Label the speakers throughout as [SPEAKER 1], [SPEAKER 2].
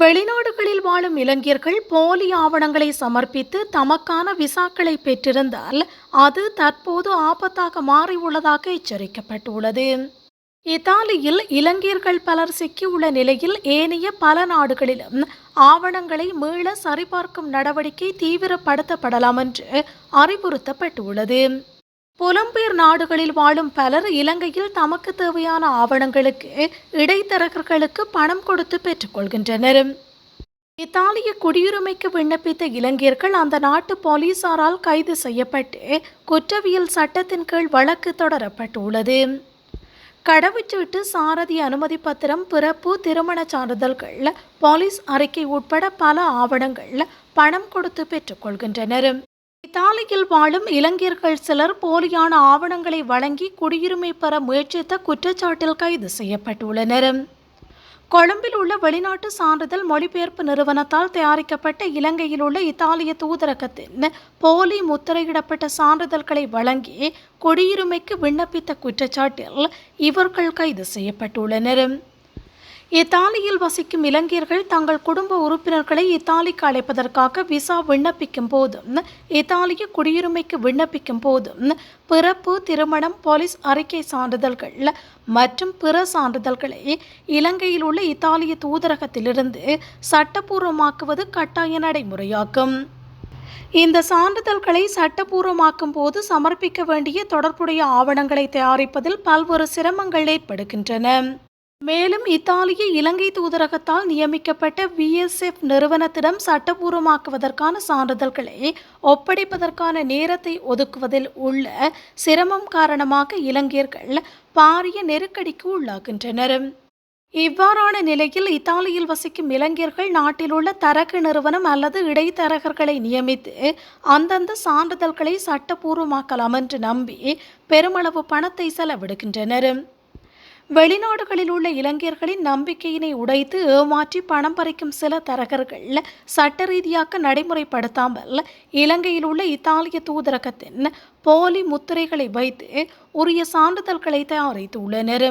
[SPEAKER 1] வெளிநாடுகளில் வாழும் இளைஞர்கள் போலி ஆவணங்களை சமர்ப்பித்து தமக்கான விசாக்களை பெற்றிருந்தால் அது தற்போது ஆபத்தாக மாறியுள்ளதாக எச்சரிக்கப்பட்டுள்ளது. இத்தாலியில் இலங்கையர்கள் பலர் சிக்கியுள்ள நிலையில் ஏனைய பல நாடுகளிலும் ஆவணங்களை மீள சரிபார்க்கும் நடவடிக்கை தீவிரப்படுத்தப்படலாம் என்று அறிவுறுத்தப்பட்டுள்ளது. புலம்பெயர் நாடுகளில் வாழும் பலர் இலங்கையில் தமக்கு தேவையான ஆவணங்களுக்கு இடைத்தரகர்களுக்கு பணம் கொடுத்து பெற்றுக்கொள்கின்றனர் இத்தாலிய குடியுரிமைக்கு விண்ணப்பித்த இலங்கையர்கள் அந்த நாட்டு போலீசாரால் கைது செய்யப்பட்டு குற்றவியல் சட்டத்தின் கீழ் வழக்கு தொடரப்பட்டுள்ளது. கடவுச்சீட்டு சாரதி அனுமதி பத்திரம் பிறப்பு திருமணச் சான்றிதழ்கள் போலீஸ் அறிக்கை உட்பட பல ஆவணங்கள் பணம் கொடுத்து பெற்றுக்கொள்கின்றனர் இத்தாலியில் வாழும் இளைஞர்கள் சிலர் போலியான ஆவணங்களை வழங்கி குடியுரிமை பெற முயற்சித்த குற்றச்சாட்டில் கைது செய்யப்பட்டுள்ளனர். கொழும்பில் உள்ள வெளிநாட்டு சான்றிதழ் மொழிபெயர்ப்பு நிறுவனத்தால் தயாரிக்கப்பட்ட இலங்கையில் உள்ள இத்தாலிய தூதரகத்தின் போலி முத்திரையிடப்பட்ட சான்றிதழ்களை வழங்கி குடியுரிமைக்கு விண்ணப்பித்த குற்றச்சாட்டில் இவர்கள் கைது செய்யப்பட்டுள்ளனர். இத்தாலியில் வசிக்கும் இலங்கையர்கள் தங்கள் குடும்ப உறுப்பினர்களை இத்தாலிக்கு அழைப்பதற்காக விசா விண்ணப்பிக்கும் போதும் இத்தாலிய குடியுரிமைக்கு விண்ணப்பிக்கும் போதும் பிறப்பு திருமணம் போலீஸ் அறிக்கை சான்றிதழ்கள் மற்றும் பிற சான்றிதழ்களை இலங்கையில் உள்ள இத்தாலிய தூதரகத்திலிருந்து சட்டப்பூர்வமாக்குவது கட்டாய நடைமுறையாகும். இந்த சான்றிதழ்களை சட்டப்பூர்வமாக்கும் போது சமர்ப்பிக்க வேண்டிய தொடர்புடைய ஆவணங்களை தயாரிப்பதில் பல்வேறு சிரமங்கள் ஏற்படுகின்றன. மேலும் இத்தாலிய இலங்கை தூதரகத்தால் நியமிக்கப்பட்ட விஎஸ்எஃப் நிறுவனத்திடம் சட்டபூர்வமாக்குவதற்கான சான்றிதழ்களை ஒப்படைப்பதற்கான நேரத்தை ஒதுக்குவதில் உள்ள சிரமம் காரணமாக இலங்கையர்கள் பாரிய நெருக்கடிக்கு உள்ளாகின்றனர். இவ்வாறான நிலையில் இத்தாலியில் வசிக்கும் இளைஞர்கள் நாட்டில் உள்ள தரகு நிறுவனம் அல்லது இடைத்தரகர்களை நியமித்து அந்தந்த சான்றிதழ்களை சட்டபூர்வமாக்கலாம் என்று நம்பி பெருமளவு பணத்தை செலவிடுகின்றனர். வெளிநாடுகளில் உள்ள இளைஞர்களின் நம்பிக்கையினை உடைத்து ஏமாற்றி பணம் பறிக்கும் சில தரகர்கள் சட்ட ரீதியாக நடைமுறைப்படுத்தாமல் இலங்கையில் உள்ள இத்தாலிய தூதரகத்தின் போலி முத்திரைகளை வைத்து உரிய சான்றிதழ்களை தயாரித்துள்ளனர்.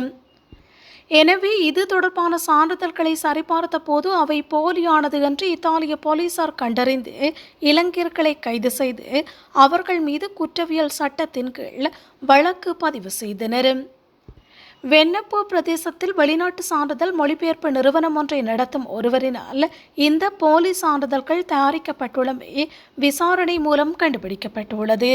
[SPEAKER 1] எனவே இது தொடர்பான சான்றிதழ்களை சரிபார்த்த போது அவை போலியானது என்று இத்தாலிய போலீசார் கண்டறிந்து இளைஞர்களை கைது செய்து அவர்கள் மீது குற்றவியல் சட்டத்தின் கீழ் வழக்கு பதிவு செய்தனர். வெண்ணப்பூ பிரதேசத்தில் வெளிநாட்டு சான்றிதழ் மொழிபெயர்ப்பு நிறுவனம் ஒன்றை நடத்தும் ஒருவரினால் இந்த போலி சான்றிதழ்கள் தயாரிக்கப்பட்டுள்ளமை விசாரணை மூலம் கண்டுபிடிக்கப்பட்டுள்ளது.